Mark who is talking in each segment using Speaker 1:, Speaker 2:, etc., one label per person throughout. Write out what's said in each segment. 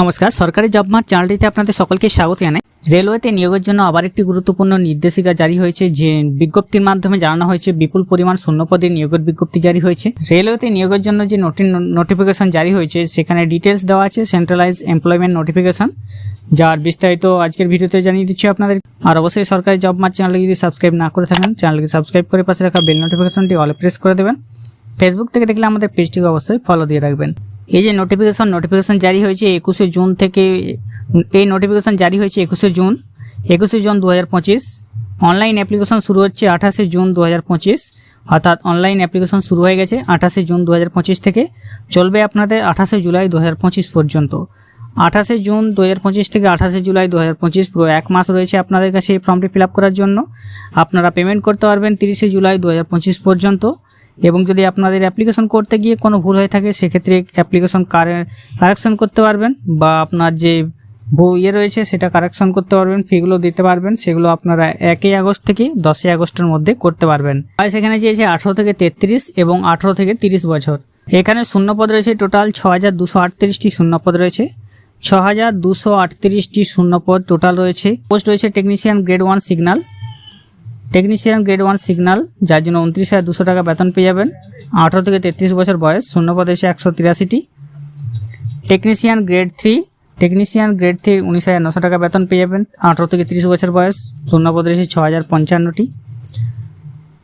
Speaker 1: নমস্কার, সরকারি job mart চ্যানেলটিতে আপনাদের সকলকে স্বাগত জানাই। রেলওয়েতে নিয়োগের জন্য আবার একটি গুরুত্বপূর্ণ নির্দেশিকা জারি হয়েছে, যে বিজ্ঞপ্তির মাধ্যমে জানানো হয়েছে বিপুল পরিমাণ শূন্যপদে নিয়োগের বিজ্ঞপ্তি জারি হয়েছে। রেলওয়েতে নিয়োগের জন্য যে নোটি নোটিফিকেশন জারি হয়েছে, সেখানে ডিটেলস দেওয়া আছে সেন্ট্রালাইজ এমপ্লয়মেন্ট নোটিফিকেশন যার বিস্তারিত আজকের ভিডিওতে জানিয়ে দিচ্ছি আপনাদের। আর অবশ্যই সরকারি জব মার্ট চ্যানেলকে যদি সাবস্ক্রাইব না করে থাকেন চ্যানেলকে সাবস্ক্রাইব করে পাশে রাখা বেল নোটিফিকেশনটি অলে প্রেস করে দেবেন। ফেসবুক থেকে দেখলে আমাদের পেজটিকে অবশ্যই ফলো দিয়ে রাখবেন। এই যে নোটিফিকেশন নোটিফিকেশন জারি হয়েছে একুশে জুন থেকে, এই নোটিফিকেশন জারি হয়েছে একুশে জুন একুশে জুন দু হাজার পঁচিশ। অনলাইন অ্যাপ্লিকেশন শুরু হচ্ছে আঠাশে জুন দু হাজার পঁচিশ, অর্থাৎ অনলাইন অ্যাপ্লিকেশন শুরু হয়ে গেছে আঠাশে জুন দু হাজার পঁচিশ থেকে। চলবে আপনাদের আঠাশে জুলাই দু হাজার পঁচিশ পর্যন্ত। আঠাশে জুন দু হাজার পঁচিশ থেকে আঠাশে জুলাই দু হাজার পঁচিশ, পুরো এক মাস রয়েছে আপনাদের কাছে এই ফর্মটি ফিল করার জন্য। আপনারা পেমেন্ট করতে পারবেন তিরিশে জুলাই দু হাজার পঁচিশ পর্যন্ত। এবং যদি আপনাদের অ্যাপ্লিকেশন করতে গিয়ে কোনো ভুল হয়ে থাকে, সেক্ষেত্রে অ্যাপ্লিকেশন কারেকশন করতে পারবেন বা আপনার যে ইয়ে রয়েছে, সেটা কারেকশন করতে পারবেন ফিগুলো দিতে পারবেন, সেগুলো আপনারা একই আগস্ট থেকে দশই আগস্টের মধ্যে করতে পারবেন। আর সেখানে চেয়েছে আঠেরো থেকে তেত্রিশ এবং আঠেরো থেকে তিরিশ বছর। এখানে শূন্যপদ রয়েছে টোটাল ছ হাজার দুশো আটত্রিশটি শূন্যপদ রয়েছে। ছ হাজার দুশো আটত্রিশটি শূন্যপদ টোটাল রয়েছে। পোস্ট রয়েছে technician grade one signal technician grade one signal যার জন্য উনত্রিশ হাজার দুশো টাকা বেতন পেয়ে যাবেন। আঠারো থেকে তেত্রিশ বছর বয়স শূন্যপদ এসে একশো তিরাশিটি। Technician grade three technician grade three উনিশ হাজার নশো টাকা বেতন পেয়ে যাবেন। আঠারো থেকে তিরিশ বছর বয়স শূন্যপদ প্রদেশে ছ হাজার পঞ্চান্নটি।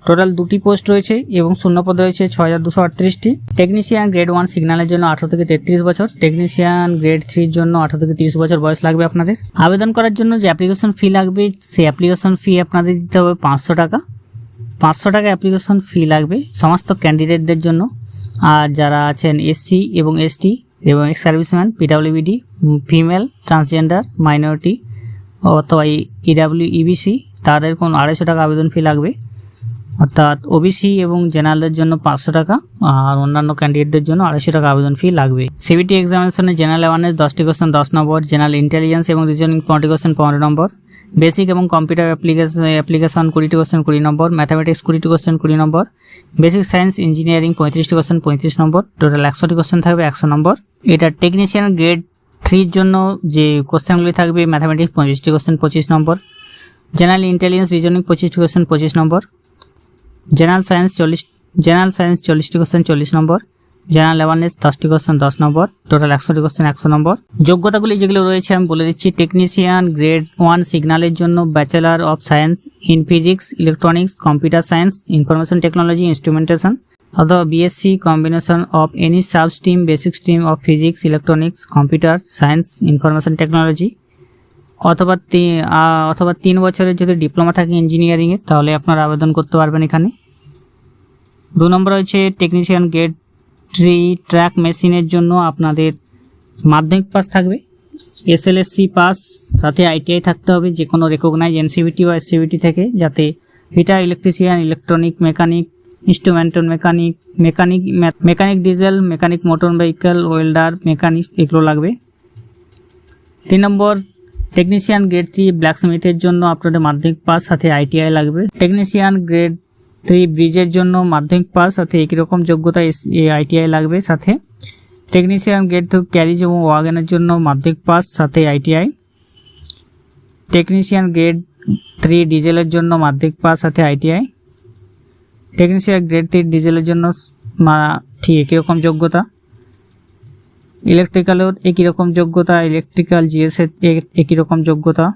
Speaker 1: টোটাল দুটি পোস্ট রয়েছে এবং শূন্যপদ রয়েছে ছ হাজার দুশো আটত্রিশটি। টেকনিশিয়ান গ্রেড ওয়ান সিগন্যালের জন্য আঠারো থেকে তেত্রিশ বছর। টেকনিশিয়ান গ্রেড থ্রির জন্য আঠারো থেকে তিরিশ বছর বয়স লাগবে আপনাদের। আবেদন করার জন্য যে অ্যাপ্লিকেশন ফি লাগবে, সেই অ্যাপ্লিকেশন ফি আপনাদের দিতে হবে পাঁচশো টাকা। পাঁচশো টাকা অ্যাপ্লিকেশন ফি লাগবে সমস্ত ক্যান্ডিডেটদের জন্য। আর যারা আছেন এসসি এবং এসটি এবং ex serviceman PWBD female transgender minority অথবা ইডাব্লিউ ইবিসি তাদের কোন আড়াইশো টাকা আবেদন ফি লাগবে। অর্থাৎ ওবিসি এবং জেনারেলদের জন্য পাঁচশো টাকা, আর অন্যান্য ক্যান্ডিডেটদের জন্য আড়াইশো টাকা আবেদন ফি লাগবে। সিবিটি এক্সামিনেশনে জেনারেল অ্যাওয়ারনেস দশটি কোশ্চেন দশ নম্বর জেনারেল ইন্টেলিজেন্স এবং রিজনিং পনেরোটি কোশ্চেন পনেরো নম্বর। বেসিক এবং কম্পিউটার অ্যাপ্লিকেশন অ্যাপ্লিকেশন কুড়িটি কোশ্চেন কুড়ি নম্বর। ম্যাথামেটিক্স কুড়িটি কোশ্চেন কুড়ি নম্বর। বেসিক সায়েন্স ইঞ্জিনিয়ারিং পঁয়ত্রিশটি কোশ্চেন পঁয়ত্রিশ নম্বর। টোটাল একশোটি কোশ্চেন থাকবে, একশো নম্বর। এটা টেকনিশিয়ান গ্রেড থ্রির জন্য যে কোশ্চেনগুলি থাকবে ম্যাথামেটিক্স পঁচিশটি কোশ্চেন পঁচিশ নম্বর। জেনারেল ইন্টেলিজেন্স রিজনিং পঁচিশটি কোশ্চেন পঁচিশ নম্বর। জেনারেল সায়েন্স চল্লিশ জেনারেল সায়েন্স চল্লিশটি কোশ্চেন চল্লিশ নম্বর। জেনারেল অ্যাওয়ারনেস দশটি কোশ্চেন দশ নম্বর। টোটাল একশোটি কোশ্চেন একশো নম্বর। যোগ্যতাগুলি যেগুলো রয়েছে আমি বলে দিচ্ছি টেকনিশিয়ান গ্রেড ওয়ান সিগন্যালের জন্য bachelor of science in physics electronics computer science information technology instrumentation অথবা BSc combination of any sub stream basic stream of physics electronics computer science information technology অথবা অথবা তিন বছরের যদি ডিপ্লোমা থাকে ইঞ্জিনিয়ারিংয়ে তাহলে আপনারা আবেদন করতে পারবেন এখানে। দু নম্বর হচ্ছে টেকনিশিয়ান গেট ট্রি ট্র্যাক মেশিনের জন্য আপনাদের মাধ্যমিক পাস থাকবে। এসএলএসসি পাস সাথে আইটিআই থাকতে হবে যে কোনো রেকগনাইজ এনসিবিটি বা এসসিবিটি থেকে, যাতে fitter electrician electronic mechanic instrumental mechanic mechanic mechanic diesel mechanic motor vehicle welder mechanic এগুলো লাগবে। তিন নম্বর টেকনিশিয়ান গ্রেড থ্রি ব্ল্যাকস্মিথের জন্য আপনাদের মাধ্যমিক পাস সাথে আইটিআই লাগবে। টেকনিশিয়ান গ্রেড থ্রি ব্রিজের জন্য মাধ্যমিক পাস সাথে একই রকম যোগ্যতা আইটিআই লাগবে, সাথে। টেকনিশিয়ান গ্রেড টু ক্যারিজ এবং ওয়াগনের জন্য মাধ্যমিক পাস সাথে আইটিআই টেকনিশিয়ান গ্রেড থ্রি ডিজেলের জন্য মাধ্যমিক পাস সাথে আইটিআই টেকনিশিয়ান গ্রেড থ্রি ডিজেলের জন্য ঠিক একই রকম যোগ্যতা। ইলেকট্রিক্যালেও একই রকম যোগ্যতা ইলেকট্রিক্যাল জিএস এর এ- একই রকম যোগ্যতা।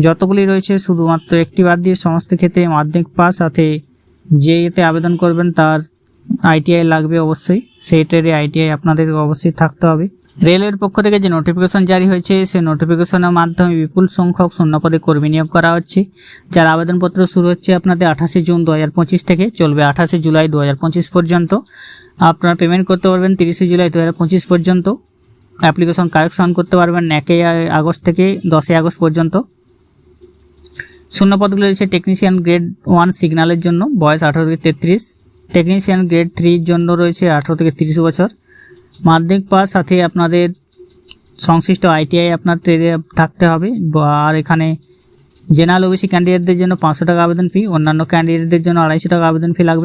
Speaker 1: যতগুলি রয়েছে, শুধুমাত্র একটি বাদ দিয়ে সমস্ত ক্ষেত্রে মাধ্যমিক পাস, সাথে যে এতে আবেদন করবেন, তার আইটিআই লাগবে অবশ্যই। সেই ট্রেডে আইটিআই আপনাদের অবশ্যই থাকতে হবে। রেলের পক্ষ থেকে যে নোটিফিকেশন জারি হয়েছে, সেই নোটিফিকেশনের মাধ্যমে বিপুল সংখ্যক শূন্যপদে কর্মী নিয়োগ করা হচ্ছে। যার আবেদনপত্র শুরু হচ্ছে আপনাদের আঠাশে জুন দু হাজার পঁচিশ থেকে, চলবে আঠাশে জুলাই দু হাজার পঁচিশ পর্যন্ত। আপনারা পেমেন্ট করতে পারবেন তিরিশে জুলাই দু হাজার পঁচিশ পর্যন্ত। অ্যাপ্লিকেশন কারেকশন করতে পারবেন একই আগস্ট থেকে দশই আগস্ট পর্যন্ত। শূন্যপদগুলো রয়েছে টেকনিশিয়ান গ্রেড ওয়ান সিগন্যালের জন্য, বয়স আঠারো থেকে তেত্রিশ। টেকনিশিয়ান গ্রেড থ্রির জন্য রয়েছে আঠারো থেকে তিরিশ বছর। মাধ্যমিক পাস, সাথে আপনাদের সংশ্লিষ্ট আইটিআই আপনার ট্রেডে থাকতে হবে। আর এখানে জেনারেল ওবিসি ক্যান্ডিডেটদের জন্য পাঁচশো টাকা আবেদন ফি অন্যান্য ক্যান্ডিডেটদের জন্য আড়াইশো টাকা আবেদন ফি লাগবে।